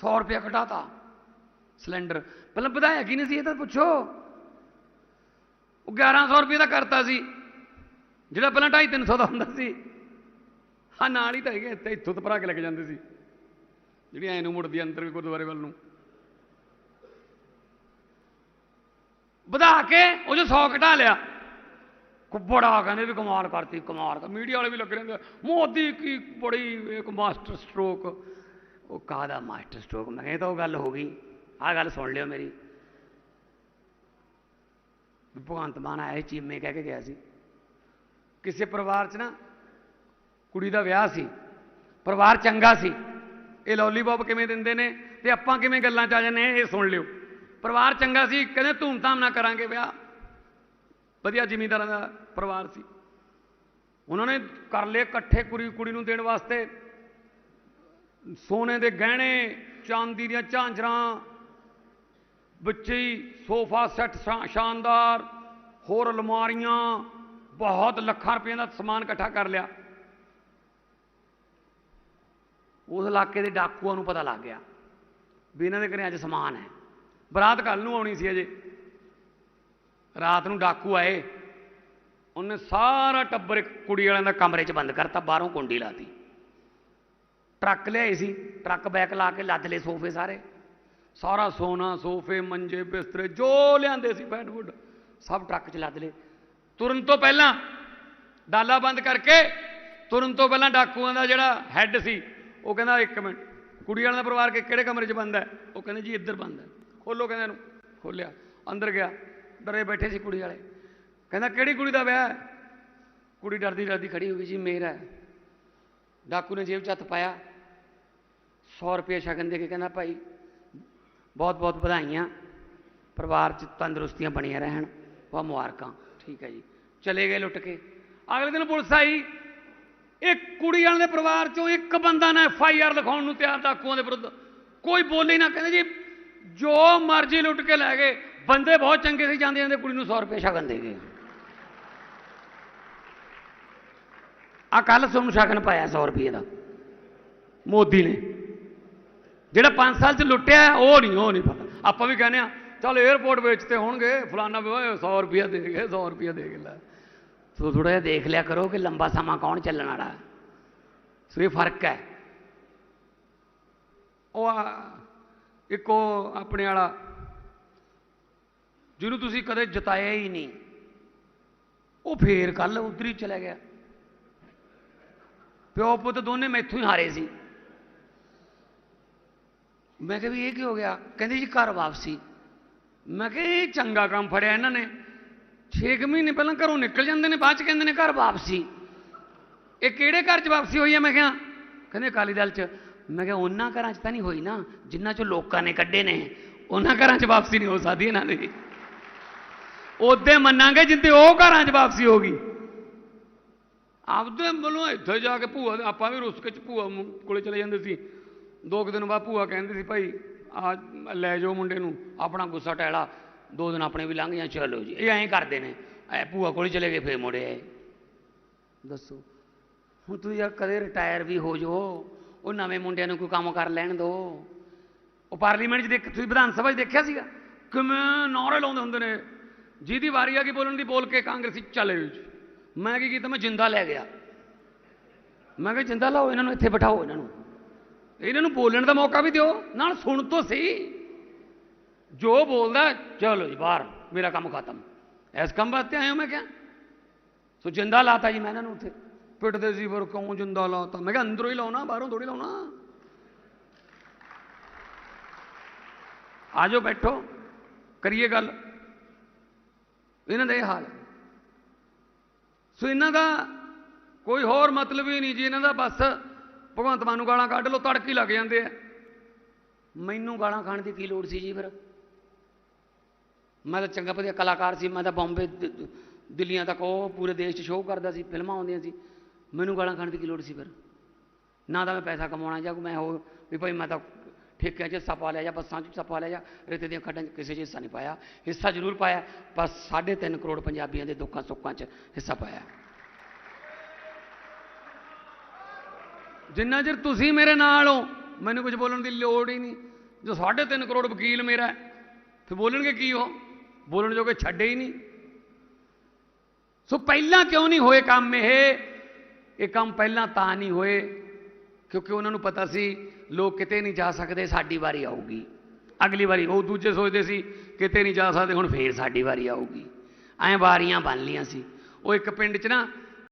100 ਰੁਪਏ ਘਟਾਤਾ ਸਿਲੰਡਰ ਪਹਿਲਾਂ ਵਧਾਇਆ ਕੀ ਨਹੀਂ ਸੀ ਇਹ ਤਾਂ ਪੁੱਛੋ ਉਹ 1100 ਰੁਪਏ ਦਾ ਕਰਤਾ ਸੀ ਜਿਹੜਾ ਪਹਿਲਾਂ 250 300 ਦਾ ਹੁੰਦਾ ਸੀ ਹਾਂ ਨਾਲ ਹੀ ਤਾਂ ਹੈਗੇ ਇੱਥੇ ਇੱਥੋਂ ਤੋਂ ਭਰਾ ਕੇ ਲੈ ਕੇ ਜਾਂਦੇ ਸੀ ਜਿਹੜੀ ਐ ਨੂੰ ਮੁੜਦੀ ਆ ਅੰਦਰ ਵੀ ਗੁਰਦੁਆਰੇ ਵੱਲ ਨੂੰ ਵਧਾ ਕੇ ਉਹ ਜੋ 100 ਘਟਾ ਲਿਆ ਬੜਾ ਕਹਿੰਦੇ ਵੀ ਕਮਾਲ ਕਰਤੀ ਕਮਾਲ ਕਰ ਮੀਡੀਆ ਵਾਲੇ ਵੀ ਲੱਗ ਰਹੇ ਨੇ ਮੋਦੀ ਕੀ ਬੜੀ ਇੱਕ ਮਾਸਟਰ ਸਟ੍ਰੋਕ ਉਹ ਕਾਹਦਾ ਮਾਸਟਰ ਸਟ੍ਰੋਕ ਮੈਂ ਕਿਹਾ ਇਹ ਤਾਂ ਉਹ ਗੱਲ ਹੋ ਗਈ। ਆਹ ਗੱਲ ਸੁਣ ਲਿਓ ਮੇਰੀ। ਭਗਵੰਤ ਮਾਨ ਆਇਆ ਚੀਮੇ ਕਹਿ ਕੇ ਗਿਆ ਸੀ। ਕਿਸੇ ਪਰਿਵਾਰ 'ਚ ਨਾ ਕੁੜੀ ਦਾ ਵਿਆਹ ਸੀ। ਪਰਿਵਾਰ ਚੰਗਾ ਸੀ। ਇਹ ਲੋਲੀਪੌਪ ਕਿਵੇਂ ਦਿੰਦੇ ਨੇ ਤੇ ਆਪਾਂ ਕਿਵੇਂ ਗੱਲਾਂ 'ਚ ਆ ਜਾਂਦੇ ਹਾਂ, ਇਹ ਸੁਣ ਲਿਓ। ਪਰਿਵਾਰ ਚੰਗਾ ਸੀ ਕਹਿੰਦੇ ਧੂਮਧਾਮ ਨਾਲ ਕਰਾਂਗੇ ਵਿਆਹ। ਵਧੀਆ ਜ਼ਿਮੀਂਦਾਰਾਂ ਦਾ ਪਰਿਵਾਰ ਸੀ। ਉਹਨਾਂ ਨੇ ਕਰ ਲਏ ਇਕੱਠੇ ਕੁੜੀ ਕੁੜੀ ਨੂੰ ਦੇਣ ਵਾਸਤੇ। ਸੋਨੇ ਦੇ ਗਹਿਣੇ, ਚਾਂਦੀ ਦੀਆਂ ਝਾਂਜਰਾਂ ਬੱਚੇ ਹੀ ਸੋਫਾ ਸੈੱਟ ਸ਼ਾ- ਸ਼ਾਨਦਾਰ, ਹੋਰ ਅਲਮਾਰੀਆਂ, ਬਹੁਤ ਲੱਖਾਂ ਰੁਪਏ ਦਾ ਸਮਾਨ ਇਕੱਠਾ ਕਰ ਲਿਆ। ਉਸ ਇਲਾਕੇ ਦੇ ਡਾਕੂਆਂ ਨੂੰ ਪਤਾ ਲੱਗ ਗਿਆ ਵੀ ਇਹਨਾਂ ਦੇ ਘਰੇ ਅੱਜ ਸਮਾਨ ਹੈ। ਬਰਾਤ ਕੱਲ ਨੂੰ ਆਉਣੀ ਸੀ ਅਜੇ। ਰਾਤ ਨੂੰ ਡਾਕੂ ਆਏ। ਉਹਨੇ ਸਾਰਾ ਟੱਬਰ ਇੱਕ ਕੁੜੀ ਵਾਲਿਆਂ ਦਾ ਕਮਰੇ 'ਚ ਬੰਦ ਕਰਤਾ, ਬਾਹਰੋਂ ਕੁੰਡੀ ਲਾਤੀ। ਟਰੱਕ ਲਿਆਏ ਸੀ, ਟਰੱਕ ਬੈਕ ਲਾ ਕੇ ਲੱਦ ਲਏ ਸੋਫੇ ਸਾਰੇ। ਸਾਰਾ ਸੋਨਾ, ਸੋਫੇ, ਮੰਜੇ, ਬਿਸਤਰੇ, ਜੋ ਲਿਆਂਦੇ ਸੀ ਬੈਡਵੁੱਡ ਸਭ ਟਰੱਕ 'ਚ ਲੱਦ ਲਏ। ਤੁਰਨ ਤੋਂ ਪਹਿਲਾਂ ਡਾਲਾ ਬੰਦ ਕਰਕੇ, ਤੁਰਨ ਤੋਂ ਪਹਿਲਾਂ ਡਾਕੂਆਂ ਦਾ ਜਿਹੜਾ ਹੈੱਡ ਸੀ, ਉਹ ਕਹਿੰਦਾ, ਇੱਕ ਮਿੰਟ, ਕੁੜੀ ਵਾਲਿਆਂ ਦਾ ਪਰਿਵਾਰ ਕਿ, ਕਿਹੜੇ ਕਮਰੇ 'ਚ ਬੰਦ ਹੈ? ਉਹ ਕਹਿੰਦੇ, ਜੀ, ਇੱਧਰ ਬੰਦ ਹੈ। ਖੋਲੋ ਕਹਿੰਦੇ ਇਹਨੂੰ, ਖੋਲਿਆ, ਅੰਦਰ ਗਿਆ, ਡਰੇ ਬੈਠੇ ਸੀ ਕੁੜੀ ਵਾਲੇ। ਕਹਿੰਦਾ, ਕਿਹੜੀ ਕੁੜੀ ਦਾ ਵਿਆਹ ਹੈ? ਕੁੜੀ ਡਰਦੀ ਡਰਦੀ ਖੜੀ ਹੋ ਗਈ, ਜੀ, ਮੇਰਾ ਹੈ। ਡਾਕੂ ਨੇ ਜੇਬ 'ਚ ਹੱਥ ਪਾਇਆ। 100 ਰੁਪਏ ਸ਼ਗਨ ਦੇ ਕੇ ਕਹਿੰਦਾ, ਭਾਈ, ਬਹੁਤ ਬਹੁਤ ਵਧਾਈਆਂ। ਪਰਿਵਾਰ 'ਚ ਤੰਦਰੁਸਤੀਆਂ ਬਣੀਆਂ ਰਹਿਣ। ਬਹੁਤ ਮੁਬਾਰਕਾਂ। ਠੀਕ ਹੈ ਜੀ। ਚਲੇ ਗਏ ਲੁੱਟ ਕੇ। ਅਗਲੇ ਦਿਨ ਪੁਲਿਸ ਆਈ। ਇੱਕ ਕੁੜੀ ਵਾਲੇ ਦੇ ਪਰਿਵਾਰ 'ਚੋਂ ਇੱਕ ਬੰਦਾ ਨਾ ਐਫ ਆਈ ਆਰ ਲਿਖਾਉਣ ਨੂੰ ਤਿਆਰ ਡਾਕੂਆਂ ਦੇ ਵਿਰੁੱਧ। ਕੋਈ ਬੋਲੇ ਨਾ ਕਹਿੰਦੇ ਜੀ, ਜੋ ਮਰਜ਼ੀ ਲੁੱਟ ਕੇ ਲੈ ਗਏ। ਬੰਦੇ ਬਹੁਤ ਚੰਗੇ ਸੀ, ਜਾਂਦੇ ਜਾਂਦੇ ਕੁੜੀ ਨੂੰ 100 ਰੁਪਏ ਸ਼ਗਨ ਦੇ ਗਏ। ਆ ਕੱਲ ਤੁਹਾਨੂੰ ਸ਼ਗਨ ਪਾਇਆ 100 ਰੁਪਏ ਦਾ। ਮੋਦੀ ਨੇ। ਜਿਹੜਾ 5 ਸਾਲ ਚ ਲੁੱਟਿਆ ਉਹ ਨਹੀਂ ਉਹ ਨਹੀਂ ਪਤਾ। ਆਪਾਂ ਵੀ ਕਹਿੰਦੇ ਆ ਚਲ 에어ਪੋਰਟ ਵੇਚਤੇ ਹੋਣਗੇ ਓਏ 100 ਰੁਪਿਆ ਦੇ ਗਏ 100 ਰੁਪਿਆ ਦੇ ਲੈ। ਸੋ ਥੋੜਾ ਜਿਹਾ ਦੇਖ ਲਿਆ ਕਰੋ ਕਿ ਲੰਬਾ ਸਮਾਂ ਕੌਣ ਚੱਲਣ ਵਾਲਾ। ਸੋ ਇਹ ਫ਼ਰਕ ਹੈ। ਉਹ ਇੱਕ ਆਪਣੇ ਵਾਲਾ ਜਿਹਨੂੰ ਤੁਸੀਂ ਕਦੇ ਜਿਤਾਇਆ ਹੀ ਨਹੀਂ ਉਹ ਫੇਰ ਕੱਲ ਉਧਰ ਹੀ ਚਲਾ ਗਿਆ। ਪਿਓ ਪੁੱਤ ਦੋਨੇ ਮੈਥੋਂ ਹੀ ਹਾਰੇ ਸੀ। ਮੈਂ ਕਿਹਾ ਵੀ ਇਹ ਕੀ ਹੋ ਗਿਆ? ਕਹਿੰਦੇ ਜੀ ਘਰ ਵਾਪਸੀ। ਮੈਂ ਕਿਹਾ ਇਹ ਚੰਗਾ ਕੰਮ ਫੜਿਆ ਇਹਨਾਂ ਨੇ। 6 ਮਹੀਨੇ ਪਹਿਲਾਂ ਘਰੋਂ ਨਿਕਲ ਜਾਂਦੇ ਨੇ, ਬਾਅਦ ਚ ਕਹਿੰਦੇ ਨੇ ਘਰ ਵਾਪਸੀ। ਇਹ ਕਿਹੜੇ ਘਰ ਚ ਵਾਪਸੀ ਹੋਈ ਹੈ ਮੈਂ ਕਿਹਾ, ਕਹਿੰਦੇ ਅਕਾਲੀ ਦਲ ਚ। ਮੈਂ ਕਿਹਾ, ਉਹਨਾਂ ਘਰਾਂ ਚ ਤਾਂ ਨਹੀਂ ਹੋਈ ਨਾ ਜਿਨ੍ਹਾਂ ਚੋਂ ਲੋਕਾਂ ਨੇ ਕੱਢੇ ਨੇ। ਉਹਨਾਂ ਘਰਾਂ ਚ ਵਾਪਸੀ ਨਹੀਂ ਹੋ ਸਕਦੀ ਇਹਨਾਂ ਦੀ। ਉਹਦੇ ਮੰਨਾਂਗੇ ਜਿੱਤੇ ਉਹ ਘਰਾਂ ਚ ਵਾਪਸੀ ਹੋਗੀ ਆਪਦੇ ਵੱਲੋਂ ਇੱਥੇ ਜਾ ਕੇ ਭੂਆ ਆਪਾਂ ਵੀ ਰੁੱਸ ਚ ਭੂਆ ਕੋਲੇ ਚਲੇ ਜਾਂਦੇ ਸੀ। ਦੋ ਕੁ ਦਿਨ ਬਾਅਦ ਭੂਆ ਕਹਿੰਦੀ ਸੀ, ਭਾਈ, ਆ ਲੈ ਜਾਓ ਮੁੰਡੇ ਨੂੰ, ਆਪਣਾ ਗੁੱਸਾ ਟੈਲਾ, ਦੋ ਦਿਨ ਆਪਣੇ ਵੀ ਲੰਘ ਜਾਂ ਚਲੋ ਜੀ। ਇਹ ਐਂ ਕਰਦੇ ਨੇ। ਐ ਭੂਆ ਕੋਲੇ ਚਲੇ ਗਏ, ਫੇਰ ਮੁੜੇ ਆਏ। ਦੱਸੋ, ਹੁਣ ਤੂੰ ਯਾਰ ਕਦੇ ਰਿਟਾਇਰ ਵੀ ਹੋ ਜਾਓ, ਉਹ ਨਵੇਂ ਮੁੰਡਿਆਂ ਨੂੰ ਕੋਈ ਕੰਮ ਕਰ ਲੈਣ ਦੋ। ਉਹ ਪਾਰਲੀਮੈਂਟ 'ਚ ਦੇਖ, ਤੁਸੀਂ ਵਿਧਾਨ ਸਭਾ 'ਚ ਦੇਖਿਆ ਸੀਗਾ? ਕਿਵੇਂ ਨੌਰੇ ਲਾਉਂਦੇ ਹੁੰਦੇ ਨੇ। ਜਿਹਦੀ ਵਾਰੀ ਆ ਗਈ ਬੋਲਣ ਦੀ, ਬੋਲ ਕੇ ਕਾਂਗਰਸੀ ਚੱਲੇ ਜੀ। ਮੈਂ ਕੀ ਕੀਤਾ? ਮੈਂ ਜਿੰਦਾ ਲੈ ਗਿਆ। ਮੈਂ ਕਿਹਾ, ਜਿੰਦਾ ਲਾਓ, ਇਹਨਾਂ ਨੂੰ ਇੱਥੇ ਬਿਠਾਓ, ਇਹਨਾਂ ਨੂੰ। ਇਹਨਾਂ ਨੂੰ ਬੋਲਣ ਦਾ ਮੌਕਾ ਵੀ ਦਿਓ। ਨਾਲ ਸੁਣ ਤੋਂ ਸਹੀ। ਜੋ ਬੋਲਦਾ, ਚਲੋ ਜੀ, ਬਾਹਰ। ਮੇਰਾ ਕੰਮ ਖਤਮ। ਐਸ ਕੰਮ ਵਾਸਤੇ ਆਇਆ ਮੈਂ ਕਿਹਾ। ਸੋ ਜਿੰਦਾ ਲਾਤਾ ਜੀ ਮੈਂ ਇਹਨਾਂ ਨੂੰ ਉੱਥੇ। ਪਿੱਟਦੇ ਸੀ ਫਿਰ ਕਿਉਂ ਜਿੰਦਾ ਲਾਤਾ? ਮੈਂ ਕਿਹਾ ਅੰਦਰੋਂ ਹੀ ਲਾਉਣਾ, ਬਾਹਰੋਂ ਥੋੜੀ ਲਾਉਣਾ। ਆਜੋ ਬੈਠੋ। ਕਰੀਏ ਗੱਲ। ਇਹਨਾਂ ਦਾ ਇਹ ਹਾਲ ਹੈ। ਸੋ ਇਹਨਾਂ ਦਾ ਕੋਈ ਹੋਰ ਮਤਲਬ ਹੀ ਨਹੀਂ ਜੀ। ਇਹਨਾਂ ਦਾ ਬਸ ਭਗਵੰਤ ਮਾਨ ਨੂੰ ਗਾਲਾਂ ਕੱਢ ਲੋ ਤੜਕੀ ਲੱਗ ਜਾਂਦੇ ਆ। ਮੈਨੂੰ ਗਾਲਾਂ ਖਾਣ ਦੀ ਕੀ ਲੋੜ ਸੀ ਜੀ ਫਿਰ? ਮੈਂ ਤਾਂ ਚੰਗਾ ਵਧੀਆ ਕਲਾਕਾਰ ਸੀ, ਮੈਂ ਤਾਂ ਬੰਬੇ ਦ- ਦਿੱਲੀਆਂ ਤੱਕ ਉਹ ਪੂਰੇ ਦੇਸ਼ 'ਚ ਸ਼ੋਅ ਕਰਦਾ ਸੀ, ਫਿਲਮਾਂ ਆਉਂਦੀਆਂ ਸੀ। ਮੈਨੂੰ ਗਾਲਾਂ ਖਾਣ ਦੀ ਕੀ ਲੋੜ ਸੀ ਫਿਰ? ਨਾ ਤਾਂ ਮੈਂ ਪੈਸਾ ਕਮਾਉਣਾ ਜਾਂ ਮੈਂ ਉਹ ਵੀ ਭਾਈ ਮੈਂ ਤਾਂ ਠੇਕਿਆਂ 'ਚ ਹਿੱਸਾ ਪਾ ਲਿਆ ਜਾਂ ਬੱਸਾਂ 'ਚ ਹਿੱਸਾ ਪਾ ਲਿਆ ਜਾਂ ਰੇਤੇ ਦੀਆਂ ਖੱਡਾਂ 'ਚ ਕਿਸੇ 'ਚ ਹਿੱਸਾ ਨਹੀਂ ਪਾਇਆ। ਹਿੱਸਾ ਜ਼ਰੂਰ ਪਾਇਆ, ਪਰ 3.5 ਕਰੋੜ ਪੰਜਾਬੀਆਂ ਦੇ ਦੁੱਖਾਂ ਸੁੱਖਾਂ 'ਚ ਹਿੱਸਾ ਪਾਇਆ। ਜਿੰਨਾ ਚਿਰ ਤੁਸੀਂ ਮੇਰੇ ਨਾਲ ਹੋ ਮੈਨੂੰ ਕੁਝ ਬੋਲਣ ਦੀ ਲੋੜ ਹੀ ਨਹੀਂ। ਜੋ 3.5 ਕਰੋੜ ਵਕੀਲ ਮੇਰਾ ਹੈ, ਫਿਰ ਬੋਲਣਗੇ ਕੀ ਉਹ? ਬੋਲਣ ਜੋਗੇ ਛੱਡੇ ਹੀ ਨਹੀਂ। ਸੋ ਪਹਿਲਾਂ ਕਿਉਂ ਨਹੀਂ ਹੋਏ ਕੰਮ ਇਹ? ਇਹ ਕੰਮ ਪਹਿਲਾਂ ਤਾਂ ਨਹੀਂ ਹੋਏ ਕਿਉਂਕਿ ਉਹਨਾਂ ਨੂੰ ਪਤਾ ਸੀ ਲੋਕ ਕਿਤੇ ਨਹੀਂ ਜਾ ਸਕਦੇ ਸਾਡੀ ਵਾਰੀ ਆਊਗੀ। ਅਗਲੀ ਵਾਰੀ ਉਹ ਦੂਜੇ ਸੋਚਦੇ ਸੀ ਕਿਤੇ ਨਹੀਂ ਜਾ ਸਕਦੇ ਹੁਣ ਫੇਰ ਸਾਡੀ ਵਾਰੀ ਆਊਗੀ। ਐਂ ਵਾਰੀਆਂ ਬਣ ਲੀਆਂ ਸੀ। ਉਹ ਇੱਕ ਪਿੰਡ 'ਚ ਨਾ